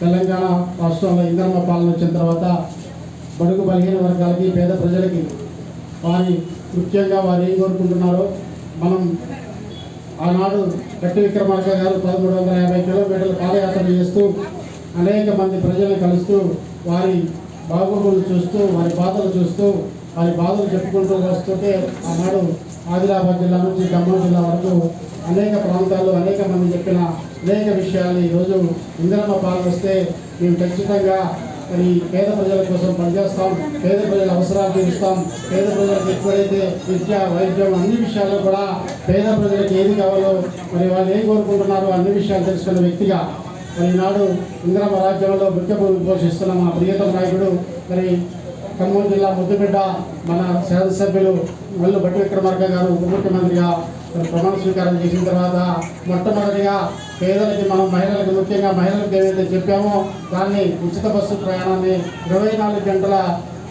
తెలంగాణ రాష్ట్రంలో ఇంద్రమ్మ పాలన వచ్చిన తర్వాత బడుగు బలహీన వర్గాలకి పేద ప్రజలకి వారి ముఖ్యంగా వారు ఏం కోరుకుంటున్నారో మనం ఆనాడు గట్టి విక్రమార్క గారు పదమూడు వందల యాభై కిలోమీటర్ల పాదయాత్ర చేస్తూ అనేక మంది ప్రజలను కలుస్తూ వారి బాగోగులు చూస్తూ వారి బాధలు చూస్తూ వారి బాధలు చెప్పుకుంటూ వస్తుంటే ఆనాడు ఆదిలాబాద్ జిల్లా నుంచి ఖమ్మం జిల్లా వరకు అనేక ప్రాంతాల్లో అనేక మంది చెప్పిన అనేక విషయాలు ఈరోజు ఇందిరమ్మ పాలన వస్తే మేము ఖచ్చితంగా మరి పేద ప్రజల కోసం పనిచేస్తాం పేద ప్రజల అవసరాలు తీరుస్తాం పేద ప్రజలకు ఎప్పుడైతే విద్య వైద్యం అన్ని విషయాల్లో కూడా పేద ప్రజలకు ఏది కావాలో మరి వాళ్ళు ఏం కోరుకుంటున్నారో అన్ని విషయాలు తెలుసుకున్న వ్యక్తిగా మరి నాడు ఇంద్రమ రాజ్యంలో ముఖ్య భూమి పోషిస్తున్న మా ప్రియతమ నాయకుడు మరి కర్నూలు జిల్లా ముద్దుబిడ్డ మన శాసనసభ్యులు మల్లు భట్టి విక్రమార్క గారు ఉప ముఖ్యమంత్రిగా ప్రమాణ స్వీకారం చేసిన తర్వాత మొట్టమొదటిగా పేదలకి మనం మహిళలకు ముఖ్యంగా మహిళలకు ఏదైతే చెప్పామో దాన్ని ఉచిత బస్సు ప్రయాణాన్ని ఇరవై నాలుగు గంటల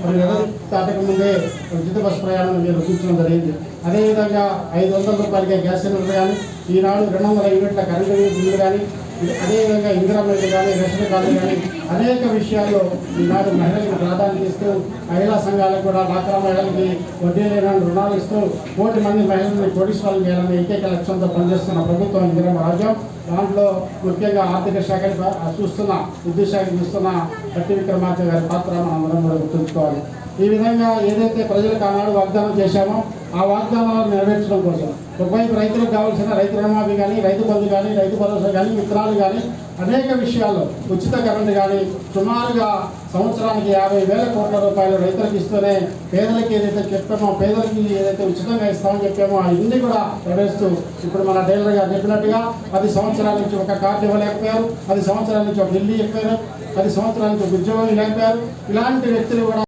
మరి వ్యవధి దాటక ముందే ఉచిత బస్సు ప్రయాణాన్ని మీరు సూచించడం జరిగింది. అదేవిధంగా ఐదు వందల రూపాయలకే గ్యాస్ సిలిండర్ కానీ ఈనాడు రెండు వందల యూనిట్ల కరెంటు బిల్లు కానీ అదేవిధంగా ఇందిరా కానీ రేషన్ కార్డు కానీ అనేక విషయాల్లో ఈనాడు మహిళలకు ప్రాధాన్యత ఇస్తూ మహిళా సంఘాలకు కూడా డాక్రా మహిళలకి వడ్డీ లేని రుణాలు ఇస్తూ కోటి మంది మహిళల్ని కోటీశ్వరం చేయాలని ఏకైక లక్ష్యంతో పనిచేస్తున్న ప్రభుత్వం ఇందిరా రాజ్యం దాంట్లో ముఖ్యంగా ఆర్థిక శాఖ చూస్తున్న విద్యుత్ శాఖ చూస్తున్న గట్టి విక్రమార్క గారి పాత్ర మనం అందరం కూడా గుర్తుంచుకోవాలి. ఈ విధంగా ఏదైతే ప్రజలకు ఆనాడు వాగ్దానం చేశామో ఆ వాగ్దానాలను నెరవేర్చడం కోసం. ఒకవైపు రైతులకు కావాల్సిన రైతు రుణమాఫీ కానీ రైతు బంధు కానీ రైతు భరోసా కానీ విత్తనాలు కానీ అనేక విషయాలు ఉచిత కరెంటు కానీ సుమారుగా సంవత్సరానికి యాభై వేల కోట్ల రూపాయలు రైతులకు ఇస్తూనే పేదలకి ఏదైతే చెప్పామో పేదలకి ఏదైతే ఉచితంగా ఇస్తామని చెప్పామో అవన్నీ కూడా నెరవేరుస్తూ ఇప్పుడు మన డీలర్ గారు చెప్పినట్టుగా పది సంవత్సరాల నుంచి ఒక కార్డు ఇవ్వలేకపోయారు పది సంవత్సరాల నుంచి ఒక ఇల్లు ఇవ్వలేకపోయారు పది సంవత్సరాల నుంచి ఒక ఉద్యోగం ఇలాంటి వ్యక్తులు కూడా